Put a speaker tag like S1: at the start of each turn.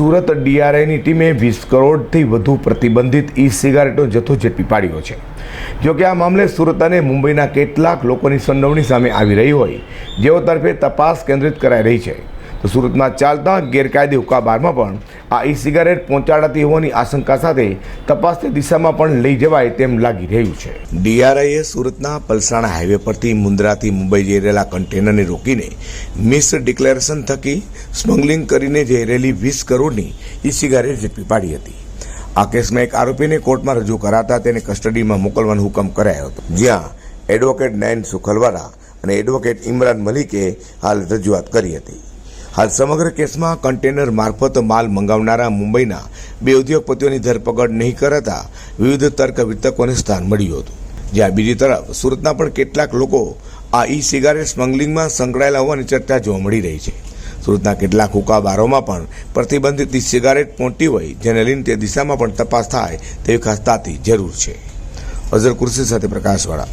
S1: સુરત ડીઆરઆઈની ટીમે વીસ કરોડથી વધુ પ્રતિબંધિત ઈ સિગારેટનો જથ્થો ઝડપી પાડ્યો છે. જોકે આ મામલે સુરત અને મુંબઈના કેટલાક લોકોની સંડોવણી સામે આવી રહી હોય, જેઓ તરફે તપાસ કેન્દ્રિત કરાઈ રહી છે. તો સુરતમાં ચાલતા ગેરકાયદે હુક્કાબારમાં પણ આ ઈ સિગારેટ પહોંચાડાતી હોવાની આશંકા સાથે તપાસની દિશામાં પણ લઈ જવાય તેમ લાગી રહ્યું છે. ડીઆરઆઈએ સુરતના પલસાણા હાઈવે પરથી મુન્દ્રાથી મુંબઈ જઈ રહેલા કન્ટેનરને રોકીને મિસ ડિક્લેરેશન થકી સ્મગલિંગ કરીને જઈ રહેલી વીસ કરોડની ઈ સિગારેટ ઝડપી પાડી હતી. આ કેસમાં એક આરોપીને કોર્ટમાં રજૂ કરાતા તેને કસ્ટડીમાં મોકલવાનો હુકમ કરાયો હતો. જ્યાં એડવોકેટ નયન સુખલવાલા અને એડવોકેટ ઇમરાન મલિકે હાલ રજૂઆત કરી હતી. હાલ સમગ્ર કેસમાં કન્ટેનર મારફત માલ મંગાવનારા મુંબઈના બે ઉદ્યોગપતિઓની ધરપકડ નહીં કરાતા વિવિધ તર્ક વિતર્કોને સ્થાન મળ્યું હતું. જ્યાં બીજી તરફ સુરતના પણ કેટલાક લોકો આ ઈ સિગારેટ સ્મગલિંગમાં સંકળાયેલા હોવાની ચર્ચા જોવા મળી રહી છે. સુરતના કેટલાક હુકાબારોમાં પણ પ્રતિબંધિત સિગારેટ પહોંચી હોય જેને લઈને તે દિશામાં પણ તપાસ થાય તેવી ખાસ તાતી જરૂર છે. અઝર કુર્સી સાથે પ્રકાશવાળા